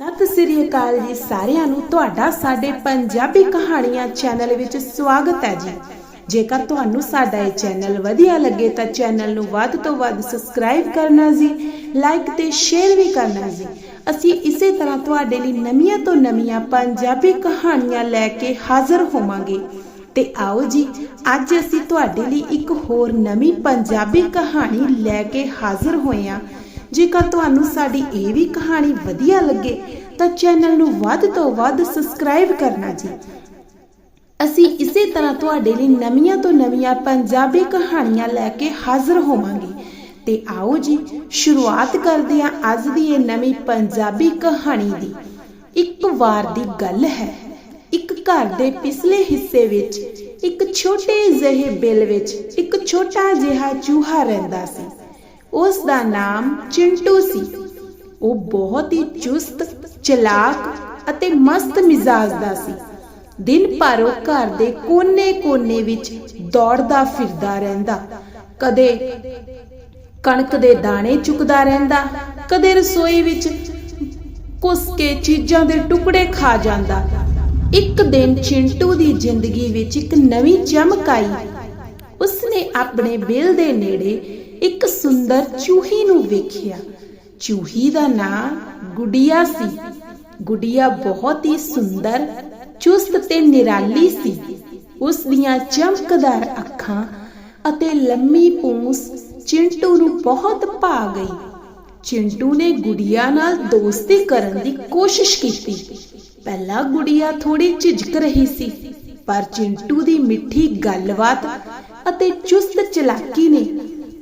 ਸਤਿ ਸ੍ਰੀ ਅਕਾਲ ਜੀ ਸਾਰਿਆਂ ਨੂੰ। ਤੁਹਾਡਾ ਸਾਡੇ ਪੰਜਾਬੀ ਕਹਾਣੀਆਂ ਚੈਨਲ ਵਿੱਚ ਸਵਾਗਤ ਹੈ ਜੀ। ਜੇਕਰ ਤੁਹਾਨੂੰ ਸਾਡਾ ਇਹ ਚੈਨਲ ਵਧੀਆ ਲੱਗੇ ਤਾਂ ਚੈਨਲ ਨੂੰ ਵੱਧ ਤੋਂ ਵੱਧ ਸਬਸਕ੍ਰਾਈਬ ਕਰਨਾ ਜੀ, ਲਾਈਕ ਤੇ ਸ਼ੇਅਰ ਵੀ ਕਰਨਾ ਜੀ। ਅਸੀਂ ਇਸੇ ਤਰ੍ਹਾਂ ਤੁਹਾਡੇ ਲਈ ਨਵੀਆਂ ਤੋਂ ਨਵੀਆਂ ਪੰਜਾਬੀ ਕਹਾਣੀਆਂ ਲੈ ਕੇ ਹਾਜ਼ਰ ਹੋਵਾਂਗੇ। ਤੇ ਆਓ ਜੀ, ਅੱਜ ਅਸੀਂ ਤੁਹਾਡੇ ਲਈ ਇੱਕ ਹੋਰ ਨਵੀਂ ਪੰਜਾਬੀ ਕਹਾਣੀ ਲੈ ਕੇ ਹਾਜ਼ਰ ਹੋਏ ਹਾਂ। ਜੇਕਰ ਤੁਹਾਨੂੰ ਸਾਡੀ ਇਹ ਵੀ ਕਹਾਣੀ ਵਧੀਆ ਲੱਗੇ, ਤਾਂ ਚੈਨਲ ਨੂੰ ਵੱਧ ਤੋਂ ਵੱਧ ਸਬਸਕ੍ਰਾਈਬ ਕਰਨਾ ਜੀ। ਅਸੀਂ ਇਸੇ ਤਰ੍ਹਾਂ ਤੁਹਾਡੇ ਲਈ ਨਵੀਆਂ ਤੋਂ ਨਵੀਆਂ ਪੰਜਾਬੀ ਕਹਾਣੀਆਂ ਲੈ ਕੇ ਹਾਜ਼ਰ ਹੋਵਾਂਗੇ। ਤੇ ਆਓ ਜੀ, ਸ਼ੁਰੂਆਤ ਕਰਦੇ ਹਾਂ ਅੱਜ ਦੀ ਇਹ ਨਵੀਂ ਪੰਜਾਬੀ ਕਹਾਣੀ ਦੀ। ਇੱਕ ਵਾਰ ਦੀ ਗੱਲ ਹੈ। ਇੱਕ ਘਰ ਦੇ ਪਿਛਲੇ ਹਿੱਸੇ ਵਿੱਚ, ਇੱਕ ਛੋਟੇ ਜਿਹੇ ਬਿੱਲ ਵਿੱਚ, ਇੱਕ ਛੋਟਾ ਜਿਹਾ ਚੂਹਾ ਰਹਿੰਦਾ ਸੀ। ਉਸ ਦਾ ਨਾਮ ਚਿੰਟੂ ਸੀ। ਉਹ ਬਹੁਤ ਹੀ ਚੁਸਤ, ਚਲਾਕ ਅਤੇ ਮਸਤ ਮਿਜ਼ਾਜ ਦਾ ਸੀ। ਦਿਨ ਭਰ ਉਹ ਘਰ ਦੇ ਕੋਨੇ-ਕੋਨੇ ਵਿੱਚ ਦੌੜਦਾ ਫਿਰਦਾ ਰਹਿੰਦਾ। ਕਦੇ ਕਣਕ ਦੇ ਦਾਣੇ ਚੁੱਕਦਾ ਰਹਿੰਦਾ, ਕਦੇ ਰਸੋਈ ਵਿੱਚ ਕੁਸ ਕੇ ਚੀਜ਼ਾਂ ਦੇ ਟੁਕੜੇ ਖਾ ਜਾਂਦਾ। ਇੱਕ ਦਿਨ ਚਿੰਟੂ ਦੀ ਜ਼ਿੰਦਗੀ ਵਿੱਚ ਇੱਕ ਨਵੀਂ ਚਮਕ ਆਈ। ਉਸਨੇ ਆਪਣੇ ਬਿਲ ਦੇ ਨੇੜੇ ਇੱਕ ਸੁੰਦਰ ਚੂਹੀ ਨੂੰ ਵੇਖਿਆ। ਚੂਹੀ ਦਾ ਨਾਂ ਗੁੜੀਆ ਸੀ। ਗੁੜੀਆ ਬਹੁਤ ਹੀ ਸੁੰਦਰ, ਚੁਸਤ ਤੇ ਨਿਰਾਲੀ ਸੀ। ਉਸ ਦੀਆਂ ਚਮਕਦਾਰ ਅੱਖਾਂ ਅਤੇ ਲੰਮੀ ਪੂੰਛ ਚਿੰਟੂ ਨੂੰ ਬਹੁਤ ਭਾ ਗਈ। ਚਿੰਟੂ ਨੇ ਗੁੜੀਆ ਨਾਲ ਦੋਸਤੀ ਕਰਨ ਦੀ ਕੋਸ਼ਿਸ਼ ਕੀਤੀ। ਪਹਿਲਾਂ ਗੁੜੀਆ ਥੋੜੀ ਝਿਜਕ ਰਹੀ ਸੀ, ਪਰ ਚਿੰਟੂ ਦੀ ਮਿੱਠੀ ਗੱਲਬਾਤ ਅਤੇ ਚੁਸਤ ਚਲਾਕੀ ਨੇ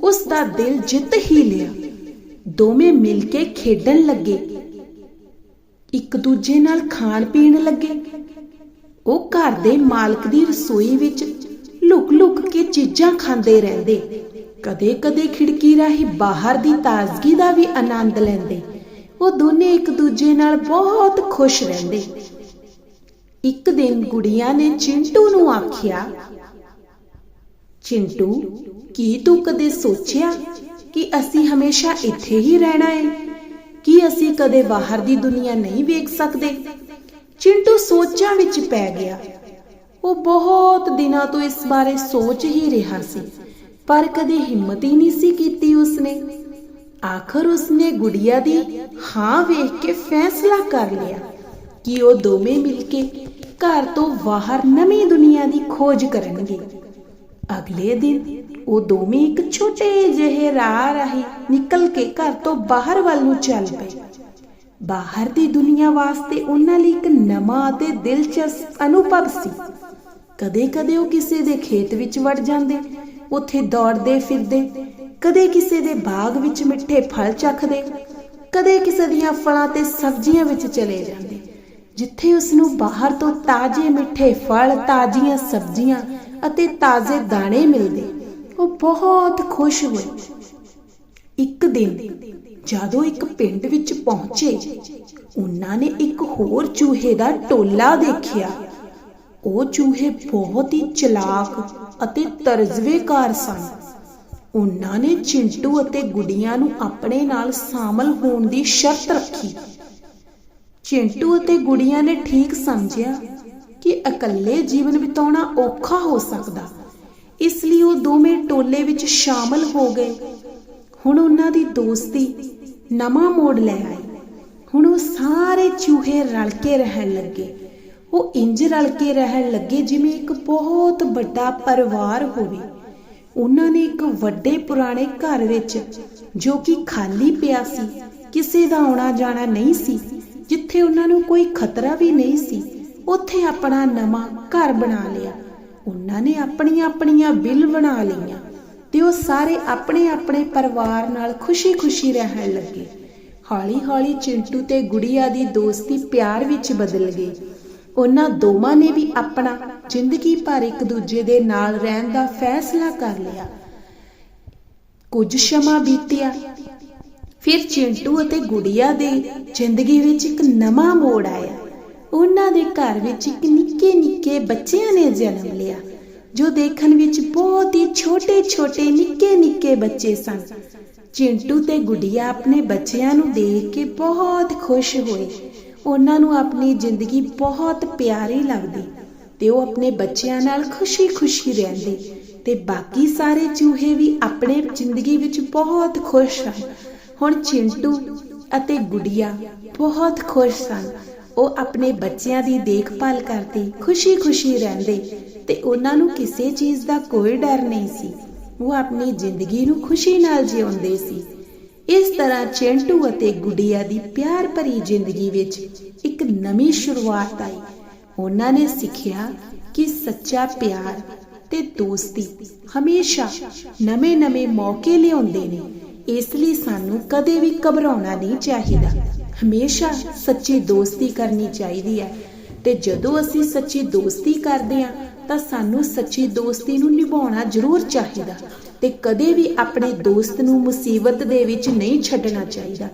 ਉਸ ਦਾ ਦਿਲ ਜਿੱਤ ਹੀ ਲਿਆ। ਦੋਵੇਂ ਮਿਲ ਕੇ ਖੇਡਣ ਲੱਗੇ। ਇੱਕ ਦੂਜੇ ਨਾਲ ਖਾਣ ਪੀਣ ਲੱਗੇ। ਉਹ ਘਰ ਦੇ ਮਾਲਕ ਦੀ ਰਸੋਈ ਵਿੱਚ ਲੁਕ-ਲੁਕ ਕੇ ਚੀਜ਼ਾਂ ਖਾਂਦੇ ਰਹਿੰਦੇ। ਕਦੇ-ਕਦੇ ਖਿੜਕੀ ਰਾਹੀਂ ਬਾਹਰ ਦੀ ਤਾਜ਼ਗੀ ਦਾ ਵੀ ਆਨੰਦ ਲੈਂਦੇ। ਉਹ ਦੋਨੇ ਇੱਕ ਦੂਜੇ ਨਾਲ ਬਹੁਤ ਖੁਸ਼ ਰਹਿੰਦੇ। ਇੱਕ ਦਿਨ ਗੁੜੀਆਂ ਨੇ ਚਿੰਟੂ ਨੂੰ ਆਖਿਆ ਚਿੰਟੂ, ਕੀ ਤੂੰ ਕਦੇ ਸੋਚਿਆ ਕਿ ਅਸੀਂ ਹਮੇਸ਼ਾ ਇੱਥੇ ਹੀ ਰਹਿਣਾ ਹੈ ਕੀ ਅਸੀਂ ਕਦੇ ਬਾਹਰ ਦੀ ਦੁਨੀਆ ਨਹੀਂ ਵੇਖ ਸਕਦੇ? ਚਿੰਟੂ ਸੋਚਾਂ ਵਿੱਚ ਪੈ ਗਿਆ। ਉਹ ਬਹੁਤ ਦਿਨਾਂ ਤੋਂ ਇਸ ਬਾਰੇ ਸੋਚ ਹੀ ਰਿਹਾ ਸੀ, ਪਰ ਕਦੇ ਹਿੰਮਤ ਹੀ ਨਹੀਂ ਸੀ ਕੀਤੀ ਉਸਨੇ। ਆਖਰ ਉਸਨੇ ਗੁੜੀਆ ਦੀ ਹਾਂ ਵੇਖ ਕੇ ਫੈਸਲਾ ਕਰ ਲਿਆ ਕਿ ਉਹ ਦੋਵੇਂ ਮਿਲ ਕੇ ਘਰ ਤੋਂ ਬਾਹਰ ਨਵੀਂ ਦੁਨੀਆ ਦੀ ਖੋਜ ਕਰਨਗੇ। ਅਗਲੇ ਦਿਨ ਉਹ ਦੋਵੇਂ ਇੱਕ ਛੋਟੇ ਜਿਹੇ ਰਾਹ ਰਾਹੀਂ ਨਿਕਲ ਕੇ ਘਰ ਤੋਂ ਬਾਹਰ ਵੱਲ ਨੂੰ ਚੱਲ ਪਏ। ਬਾਹਰ ਦੀ ਦੁਨੀਆ ਵਾਸਤੇ ਉਹਨਾਂ ਲਈ ਇੱਕ ਨਵਾਂ ਅਤੇ ਦਿਲਚਸਪ ਅਨੁਭਵ ਸੀ। ਕਦੇ-ਕਦੇ ਉਹ ਕਿਸੇ ਦੇ ਖੇਤ ਵਿੱਚ ਵੜ ਜਾਂਦੇ, ਉੱਥੇ ਦੌੜਦੇ ਫਿਰਦੇ, ਕਦੇ ਕਿਸੇ ਦੇ ਬਾਗ ਵਿੱਚ ਮਿੱਠੇ ਫਲ ਚੱਖਦੇ, ਕਦੇ ਕਿਸੇ ਦੀਆਂ ਫਲਾਂ ਤੇ ਸਬਜ਼ੀਆਂ ਵਿੱਚ ਚਲੇ ਜਾਂਦੇ, ਜਿੱਥੇ ਉਸ ਨੂੰ ਬਾਹਰ ਤੋਂ ਤਾਜ਼ੇ ਮਿੱਠੇ ਫਲ, ਤਾਜ਼ੀਆਂ ਸਬਜ਼ੀਆਂ ਅਤੇ ਤਾਜ਼ੇ ਦਾਣੇ ਮਿਲਦੇ। ਉਹ ਬਹੁਤ ਖੁਸ਼ ਹੋਏ। ਇੱਕ ਦਿਨ ਜਦੋਂ ਇੱਕ ਪਿੰਡ ਵਿੱਚ ਪਹੁੰਚੇ, ਉਹਨਾਂ ਨੇ ਇੱਕ ਹੋਰ ਚੂਹੇ ਦਾ ਟੋਲਾ ਦੇਖਿਆ। ਉਹ ਚੂਹੇ ਬਹੁਤ ਹੀ ਚਲਾਕ ਅਤੇ ਤਰਜ਼ਵੇਕਾਰ ਸਨ। ਉਹਨਾਂ ਨੇ ਚਿੰਟੂ ਅਤੇ ਗੁੜੀਆਂ ਨੂੰ ਆਪਣੇ ਨਾਲ ਸ਼ਾਮਲ ਹੋਣ ਦੀ ਸ਼ਰਤ ਰੱਖੀ। ਚਿੰਟੂ ਅਤੇ ਗੁੜੀਆਂ ਨੇ ਠੀਕ ਸਮਝਿਆ ਕਿ ਇਕੱਲੇ ਜੀਵਨ ਬਿਤਾਉਣਾ ਔਖਾ ਹੋ ਸਕਦਾ। ਇਸ ਲਈ ਉਹ ਦੋਵੇਂ ਟੋਲੇ ਵਿੱਚ ਸ਼ਾਮਲ ਹੋ ਗਏ। ਹੁਣ ਉਹਨਾਂ ਦੀ ਦੋਸਤੀ ਨਵਾਂ ਮੋੜ ਲੈ ਆਈ। ਹੁਣ ਉਹ ਸਾਰੇ ਚੂਹੇ ਰਲ ਕੇ ਰਹਿਣ ਲੱਗੇ। ਉਹ ਇੰਜ ਰਲ ਕੇ ਰਹਿਣ ਲੱਗੇ ਜਿਵੇਂ ਇੱਕ ਬਹੁਤ ਵੱਡਾ ਪਰਿਵਾਰ ਹੋਵੇ। ਉਹਨਾਂ ਨੇ ਇੱਕ ਵੱਡੇ ਪੁਰਾਣੇ ਘਰ ਵਿੱਚ, ਜੋ ਕਿ ਖਾਲੀ ਪਿਆ ਸੀ, ਕਿਸੇ ਦਾ ਆਉਣਾ ਜਾਣਾ ਨਹੀਂ ਸੀ, ਜਿੱਥੇ ਉਹਨਾਂ ਨੂੰ ਕੋਈ ਖਤਰਾ ਵੀ ਨਹੀਂ ਸੀ। ਉੱਥੇ ਆਪਣਾ ਨਵਾਂ ਘਰ ਬਣਾ ਲਿਆ। ਉਹਨਾਂ ਨੇ ਆਪਣੀਆਂ ਆਪਣੀਆਂ ਬਿੱਲ ਬਣਾ ਲਈਆਂ ਤੇ ਉਹ ਸਾਰੇ ਆਪਣੇ ਆਪਣੇ ਪਰਿਵਾਰ ਨਾਲ ਖੁਸ਼ੀ-ਖੁਸ਼ੀ ਰਹਿਣ ਲੱਗੇ। ਹੌਲੀ-ਹੌਲੀ ਚਿੰਟੂ ਤੇ ਗੁੜੀਆ ਦੀ ਦੋਸਤੀ ਪਿਆਰ ਵਿੱਚ ਬਦਲ ਗਈ। ਉਹਨਾਂ ਦੋਵਾਂ ਨੇ ਵੀ ਆਪਣਾ ਜ਼ਿੰਦਗੀ ਭਰ ਇੱਕ ਦੂਜੇ ਦੇ ਨਾਲ ਰਹਿਣ ਦਾ ਫੈਸਲਾ ਕਰ ਲਿਆ। ਕੁਝ ਸਮਾਂ ਬੀਤਿਆ, ਫਿਰ ਚਿੰਟੂ ਅਤੇ ਗੁੜੀਆ ਦੇ ਜ਼ਿੰਦਗੀ ਵਿੱਚ ਇੱਕ ਨਵਾਂ ਮੋੜ ਆਇਆ। ਉਹਨਾਂ ਦੇ ਘਰ ਵਿੱਚ ਇੱਕ ਨਿੱਕੇ ਨਿੱਕੇ ਬੱਚਿਆਂ ਨੇ ਜਨਮ ਲਿਆ, ਜੋ ਦੇਖਣ ਵਿੱਚ ਬਹੁਤ ਹੀ ਛੋਟੇ-ਛੋਟੇ ਨਿੱਕੇ-ਨਿੱਕੇ ਬੱਚੇ ਸਨ। ਚਿੰਟੂ ਤੇ ਗੁੜੀਆ ਆਪਣੇ ਬੱਚਿਆਂ ਨੂੰ ਦੇਖ ਕੇ ਬਹੁਤ ਖੁਸ਼ ਹੋਏ। ਉਹਨਾਂ ਨੂੰ ਆਪਣੀ ਜ਼ਿੰਦਗੀ ਬਹੁਤ ਪਿਆਰੀ ਲੱਗਦੀ ਤੇ ਉਹ ਆਪਣੇ ਬੱਚਿਆਂ ਨਾਲ ਖੁਸ਼ੀ-ਖੁਸ਼ੀ ਰਹਿੰਦੇ ਤੇ ਬਾਕੀ ਸਾਰੇ ਚੂਹੇ ਵੀ ਆਪਣੇ ਜ਼ਿੰਦਗੀ ਵਿੱਚ ਬਹੁਤ ਖੁਸ਼ ਸਨ। ਹੁਣ ਚਿੰਟੂ ਅਤੇ ਗੁੜੀਆ ਬਹੁਤ ਖੁਸ਼ ਸਨ। ਉਹ ਆਪਣੇ ਬੱਚਿਆਂ ਦੀ ਦੇਖਭਾਲ ਕਰਦੇ, ਖੁਸ਼ੀ-ਖੁਸ਼ੀ ਰਹਿੰਦੇ ਤੇ ਉਹਨਾਂ ਨੂੰ ਕਿਸੇ ਚੀਜ਼ ਦਾ ਕੋਈ ਡਰ ਨਹੀਂ ਸੀ। ਉਹ ਆਪਣੀ ਜ਼ਿੰਦਗੀ ਨੂੰ ਖੁਸ਼ੀ ਨਾਲ ਜਿਉਂਦੇ ਸੀ। ਇਸ ਤਰ੍ਹਾਂ ਚਿੰਟੂ ਅਤੇ ਗੁੜੀਆ ਦੀ ਪਿਆਰ ਭਰੀ ਜ਼ਿੰਦਗੀ ਵਿੱਚ ਇੱਕ ਨਵੀਂ ਸ਼ੁਰੂਆਤ ਆਈ। ਉਹਨਾਂ ਨੇ ਸਿੱਖਿਆ ਕਿ ਸੱਚਾ ਪਿਆਰ ਤੇ ਦੋਸਤੀ ਹਮੇਸ਼ਾ ਨਵੇਂ-ਨਵੇਂ ਮੌਕੇ ਲਿਆਉਂਦੇ ਨੇ, ਇਸ ਲਈ ਸਾਨੂੰ ਕਦੇ ਵੀ ਘਬਰਾਉਣਾ ਨਹੀਂ ਚਾਹੀਦਾ। ਹਮੇਸ਼ਾ ਸੱਚੀ ਦੋਸਤੀ ਕਰਨੀ ਚਾਹੀਦੀ ਹੈ। ਤੇ ਜਦੋਂ ਅਸੀਂ ਸੱਚੀ ਦੋਸਤੀ ਕਰਦੇ ਹਾਂ, ਤਾਂ ਸਾਨੂੰ ਸੱਚੀ ਦੋਸਤੀ ਨੂੰ ਨਿਭਾਉਣਾ ਜ਼ਰੂਰ ਚਾਹੀਦਾ। ਤੇ ਕਦੇ ਵੀ ਆਪਣੇ ਦੋਸਤ ਨੂੰ ਮੁਸੀਬਤ ਦੇ ਵਿੱਚ ਨਹੀਂ ਛੱਡਣਾ ਚਾਹੀਦਾ।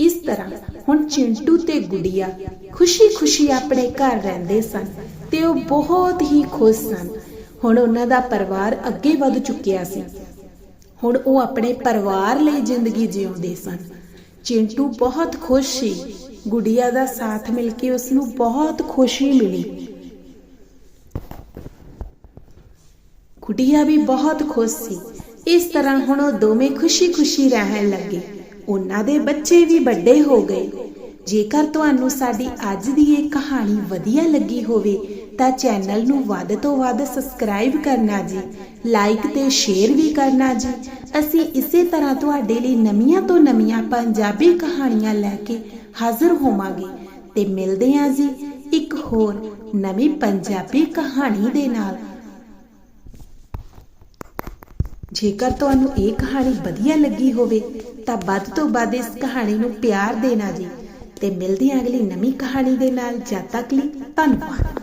ਇਸ ਤਰ੍ਹਾਂ ਹੁਣ ਚਿੰਟੂ ਤੇ ਗੁੜੀਆ ਖੁਸ਼ੀ-ਖੁਸ਼ੀ ਆਪਣੇ ਘਰ ਰਹਿੰਦੇ ਸਨ ਤੇ ਉਹ ਬਹੁਤ ਹੀ ਖੁਸ਼ ਸਨ। ਹੁਣ ਉਹਨਾਂ ਦਾ ਪਰਿਵਾਰ ਅੱਗੇ ਵੱਧ ਚੁੱਕਿਆ ਸੀ। ਹੁਣ ਉਹ ਆਪਣੇ ਪਰਿਵਾਰ ਲਈ ਜ਼ਿੰਦਗੀ ਜਿਉਂਦੇ ਸਨ। ਚਿੰਟੂ ਬਹੁਤ ਖੁਸ਼ ਸੀ। ਗੁੜੀਆ ਦਾ ਸਾਥ ਮਿਲ ਕੇ ਉਸ ਨੂੰ ਬਹੁਤ ਖੁਸ਼ੀ ਮਿਲੀ। ਗੁੜੀਆ ਵੀ ਬਹੁਤ ਖੁਸ਼ ਸੀ। ਇਸ ਤਰ੍ਹਾਂ ਹੁਣ ਉਹ ਦੋਵੇਂ ਖੁਸ਼ੀ-ਖੁਸ਼ੀ ਰਹਿਣ ਲੱਗੇ। ਉਹਨਾਂ ਦੇ ਬੱਚੇ ਵੀ ਵੱਡੇ ਹੋ ਗਏ। ਜੇਕਰ ਤੁਹਾਨੂੰ ਸਾਡੀ ਅੱਜ ਦੀ ਇਹ ਕਹਾਣੀ ਵਧੀਆ ਲੱਗੀ ਹੋਵੇ ਤਾਂ ਚੈਨਲ ਨੂੰ ਵੱਧ ਤੋਂ ਵੱਧ ਸਬਸਕ੍ਰਾਈਬ ਕਰਨਾ ਜੀ ਲਾਈਕ ਤੇ ਸ਼ੇਅਰ ਵੀ ਕਰਨਾ ਜੀ। ਅਸੀਂ ਇਸੇ ਤਰ੍ਹਾਂ ਤੁਹਾਡੇ ਲਈ ਨਵੀਆਂ ਤੋਂ ਨਵੀਆਂ ਪੰਜਾਬੀ ਕਹਾਣੀਆਂ ਲੈ ਕੇ ਹਾਜ਼ਰ ਹੋਵਾਂਗੇ ਤੇ ਮਿਲਦੇ ਹਾਂ ਜੀ ਇੱਕ ਹੋਰ ਨਵੀਂ ਪੰਜਾਬੀ ਕਹਾਣੀ ਦੇ ਨਾਲ। ਜੇਕਰ ਤੁਹਾਨੂੰ ਇਹ ਕਹਾਣੀ ਵਧੀਆ ਲੱਗੀ ਹੋਵੇ, ਤਾਂ ਵੱਧ ਤੋਂ ਵੱਧ ਇਸ ਕਹਾਣੀ ਨੂੰ ਪਿਆਰ ਦੇਣਾ ਜੀ। ਤੇ ਮਿਲਦੇ ਹਾਂ ਅਗਲੀ ਨਵੀਂ ਕਹਾਣੀ ਦੇ ਨਾਲ। ਜਦ ਤੱਕ ਲਈ ਧੰਨਵਾਦ।